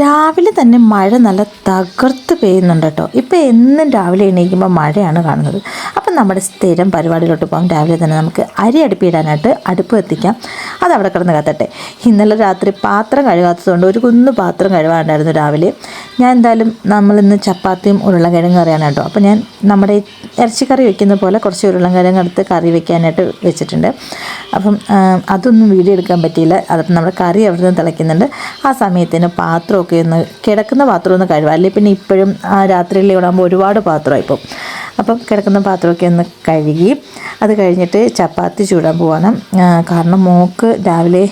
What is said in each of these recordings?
രാവിലെ തന്നെ മഴ നല്ല തകർത്ത് പെയ്യുന്നുണ്ട് കേട്ടോ. ഇപ്പോൾ എന്നും രാവിലെ എണീക്കുമ്പോൾ മഴയാണ് കാണുന്നത്. അപ്പം നമ്മുടെ സ്ഥിരം പരിപാടിയിലോട്ട് പോകാം. രാവിലെ തന്നെ നമുക്ക് അരി അടുപ്പിടാനായിട്ട് അടുപ്പ് എത്തിക്കാം അവിടെ കിടന്ന് കത്തട്ടെ. ഇന്നലെ രാത്രി പാത്രം കഴുകാത്തതുകൊണ്ട് ഒരു കുന്ന് പാത്രം കഴുകാണ്ടായിരുന്നു രാവിലെ. ഞാൻ എന്തായാലും നമ്മളിന്ന് ചപ്പാത്തിയും ഉരുളക്കിഴങ്ങ് കറിയാണ് കേട്ടോ. അപ്പോൾ ഞാൻ നമ്മുടെ ഇറച്ചിക്കറി വെക്കുന്ന പോലെ കുറച്ച് ഉരുളക്കിഴങ്ങ് എടുത്ത് കറി വെക്കാനായിട്ട് വെച്ചിട്ടുണ്ട്. അപ്പം അതൊന്നും വീഡിയോ എടുക്കാൻ പറ്റിയില്ല. അതപ്പം നമ്മുടെ കറി അവിടെ നിന്ന് തിളയ്ക്കുന്നുണ്ട്. ആ സമയത്തിന് പാത്രമൊക്കെ ഒന്ന് കിടക്കുന്ന പാത്രം ഒന്ന് കഴുകാം അല്ലെങ്കിൽ പിന്നെ ഇപ്പോഴും ആ രാത്രിയിൽ ഇവിടെ ആകുമ്പോൾ ഒരുപാട് പാത്രമായി ഇപ്പം അപ്പം കിടക്കുന്ന പാത്രമൊക്കെ ഒന്ന് കഴുകി അത് കഴിഞ്ഞിട്ട് ചപ്പാത്തി ചൂടാൻ പോവാണ്. കാരണം മോക്ക് രാവിലെ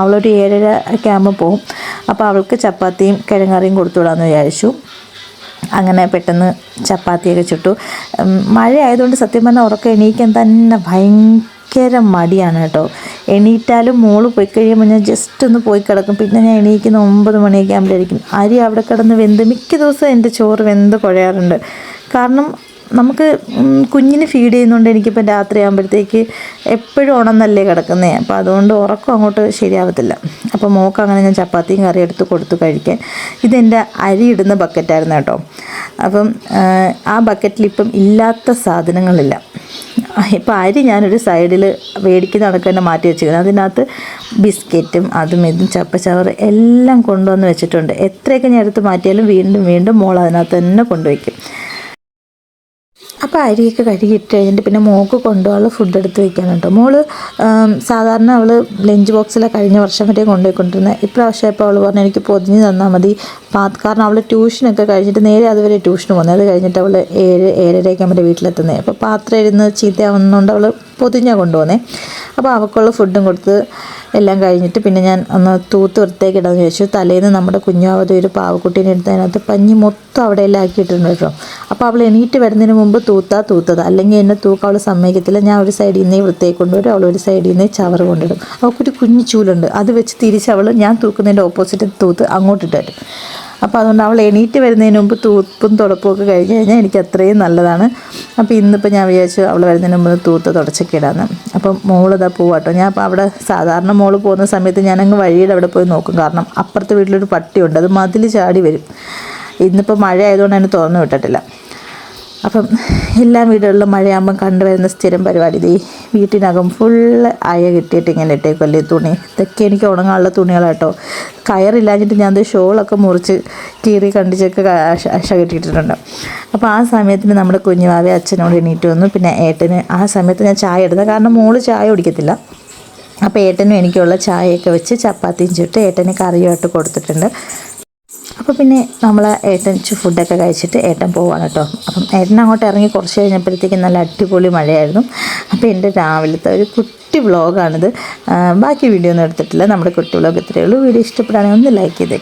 അവളൊരു ഏഴര ഒക്കെ ആകുമ്പോൾ പോകും അപ്പോൾ അവൾക്ക് ചപ്പാത്തിയും കിഴങ്ങറിയും കൊടുത്തു വിടാമെന്ന് വിചാരിച്ചു. അങ്ങനെ പെട്ടെന്ന് ചപ്പാത്തിയൊക്കെ ചുട്ടു. മഴ ആയതുകൊണ്ട് സത്യം പറഞ്ഞാൽ ഉറക്കം എണീക്കാൻ തന്നെ ഭയങ്കര മടിയാണ് കേട്ടോ. എണീറ്റാലും മോൾ പോയി കഴിയുമ്പോൾ ഞാൻ ജസ്റ്റ് ഒന്ന് പോയി കിടക്കും. പിന്നെ ഞാൻ എണീക്കുന്ന ഒമ്പത് മണിയൊക്കെ ആകുമ്പോഴായിരിക്കും അരി അവിടെ കിടന്ന് വെന്ത് മിക്ക ദിവസവും എന്റെ ചോറ് വെന്ത് കുഴയാറുണ്ട്. കാരണം നമുക്ക് കുഞ്ഞിന് ഫീഡ് ചെയ്യുന്നതുകൊണ്ട് എനിക്കിപ്പോൾ രാത്രി ആകുമ്പോഴത്തേക്ക് എപ്പോഴും ഉണന്നല്ലേ കിടക്കുന്നത് അപ്പോൾ അതുകൊണ്ട് ഉറക്കം അങ്ങോട്ട് ശരിയാവത്തില്ല. അപ്പോൾ മോക്ക് അങ്ങനെ ഞാൻ ചപ്പാത്തിയും കറി എടുത്ത് കൊടുത്തു കഴിക്കാൻ ഇതെന്റെ അരി ഇടുന്ന ബക്കറ്റായിരുന്നു കേട്ടോ. അപ്പം ആ, ബക്കറ്റിൽ ഇപ്പം ഇല്ലാത്ത സാധനങ്ങളില്ല. ഇപ്പോൾ അരി ഞാനൊരു സൈഡിൽ മേടിക്കുന്ന കണക്ക് തന്നെ മാറ്റി വെച്ചിരിക്കുന്നത് അതിനകത്ത് ബിസ്ക്കറ്റും അതും ഇതും ചപ്പച്ചവറ് എല്ലാം കൊണ്ടുവന്ന് വെച്ചിട്ടുണ്ട്. എത്രയൊക്കെ ഞാൻ എടുത്ത് മാറ്റിയാലും വീണ്ടും വീണ്ടും മോൾ അതിനകത്ത് തന്നെ കൊണ്ടുവയ്ക്കും. അപ്പോൾ അരിയൊക്കെ കഴുകിയിട്ട് കഴിഞ്ഞിട്ട് പിന്നെ മോൾക്ക് കൊണ്ടുപോകാനുള്ള ഫുഡ് എടുത്ത് വെക്കാനുണ്ട്. മോൾ സാധാരണ അവൾ ലഞ്ച് ബോക്സിലെ കഴിഞ്ഞ വർഷം വരെ കൊണ്ടുപോയിക്കൊണ്ടിരുന്നത് ഇപ്രാവശ്യം ഇപ്പോൾ അവൾ പറഞ്ഞു എനിക്ക് പൊതിഞ്ഞ് തന്നാൽ മതി. കാരണം അവൾ ട്യൂഷനൊക്കെ കഴിഞ്ഞിട്ട് നേരെ അതുവരെ ട്യൂഷന് പോകുന്നത് അത് കഴിഞ്ഞിട്ട് അവൾ ഏഴ് ഏഴരയൊക്കെ ആകുമ്പോൾ വീട്ടിലെത്തുന്നത് അപ്പോൾ പാത്രം ഇരുന്ന് ചീത്തയാവുന്നതുകൊണ്ട് അവൾ പൊതിഞ്ഞാണ് കൊണ്ടുപോകുന്നത് അപ്പോൾ അവൾക്കുള്ള ഫുഡും കൊടുത്ത് എല്ലാം കഴിഞ്ഞിട്ട് പിന്നെ ഞാൻ ഒന്ന് തൂത്ത് വൃത്തിയാക്കി ഇടാമെന്ന് ചോദിച്ചു തലേന്ന് നമ്മുടെ കുഞ്ഞാവത് ഒരു പാവക്കുട്ടീനെ എടുത്ത് അതിനകത്ത് പഞ്ഞി മൊത്തം അവിടെ എല്ലാം ആക്കിയിട്ടുണ്ട് കേട്ടോ. അപ്പോൾ അവൾ എണീറ്റ് വരുന്നതിന് മുമ്പ് തൂത്താ തൂത്തത്. അല്ലെങ്കിൽ എന്നെ തൂക്കം അവൾ സമ്മതിക്കത്തില്ല. ഞാൻ ഒരു സൈഡിൽ നിന്നേ വൃത്തിയാക്കി കൊണ്ടുവരും. അവൾ ഒരു സൈഡിൽ നിന്നേ ചവർ കൊണ്ടിടും അവൾക്കൊരു കുഞ്ഞു ചൂലുണ്ട്. അത് വെച്ച് തിരിച്ച് അവൾ ഞാൻ തൂക്കുന്നതിന്റെ ഓപ്പോസിറ്റ് തൂത്ത് അങ്ങോട്ടിട്ട് തരും അപ്പോൾ അതുകൊണ്ട് അവൾ എണീറ്റ് വരുന്നതിന് മുമ്പ് തൂപ്പും തുടപ്പും ഒക്കെ കഴിഞ്ഞ് കഴിഞ്ഞാൽ എനിക്ക് അത്രയും നല്ലതാണ്. അപ്പോൾ ഇന്നിപ്പോൾ ഞാൻ വിചാരിച്ചു അവൾ വരുന്നതിന് മുമ്പ് തൂത്ത് തുടച്ചൊക്കെ ഇടാന്ന്. അപ്പം മോളിതാ പോവാട്ടോ. ഞാൻ അപ്പോൾ അവിടെ സാധാരണ മോൾ പോകുന്ന സമയത്ത് ഞാനങ്ങ് വഴിയുടെ അവിടെ പോയി നോക്കും. കാരണം അപ്പുറത്തെ വീട്ടിലൊരു പട്ടിയുണ്ട്. അത് മതിൽ ചാടി വരും. ഇന്നിപ്പോൾ മഴ ആയതുകൊണ്ട് അതിന് തുറന്നു വിട്ടിട്ടില്ല. അപ്പം എല്ലാ വീടുകളിലും മഴയാകുമ്പം കണ്ടുവരുന്ന സ്ഥിരം പരിപാടി. ഇത് വീട്ടിനകം ഫുള്ള് അയ കിട്ടിയിട്ട് ഇങ്ങനെ ഇട്ടേക്കല്ലേ തുണി. ഇതൊക്കെ എനിക്ക് ഉണങ്ങാനുള്ള തുണികളാട്ടോ. കയറില്ലാഞ്ഞിട്ട് ഞാൻ ഷോളൊക്കെ മുറിച്ച് കീറി കണ്ടിച്ചൊക്കെ അശ അശ അപ്പോൾ ആ സമയത്തിന് നമ്മുടെ കുഞ്ഞുമാവെ അച്ഛനോട് എണീറ്റ് വന്നു. പിന്നെ ഏട്ടന് ആ സമയത്ത് ഞാൻ ചായ എടുത്തത്. കാരണം മോൾ ചായ കുടിക്കത്തില്ല. അപ്പോൾ ഏട്ടനും എനിക്കുള്ള ചായയൊക്കെ വെച്ച് ചപ്പാത്തിയും ചുട്ട് ഏട്ടന് കറിയുമായിട്ട് കൊടുത്തിട്ടുണ്ട്. അപ്പോൾ പിന്നെ നമ്മൾ ഏട്ടൻ ഫുഡൊക്കെ കഴിച്ചിട്ട് ഏട്ടൻ പോവാണ് കേട്ടോ അപ്പം ഏട്ടൻ അങ്ങോട്ട് ഇറങ്ങി കുറച്ച് കഴിഞ്ഞപ്പോഴത്തേക്കും നല്ല അടിപൊളി മഴയായിരുന്നു. അപ്പോൾ എന്റെ രാവിലത്തെ ഒരു കുട്ടി വ്ളോഗാണിത്. ബാക്കി വീഡിയോ ഒന്നും എടുത്തിട്ടില്ല. നമ്മുടെ കുട്ടി വ്ളോഗ് ഇത്രയേ ഉള്ളൂ. വീഡിയോ ഇഷ്ടപ്പെടുകയാണെങ്കിൽ ഒന്ന് ലൈക്ക് ചെയ്തേക്കാം.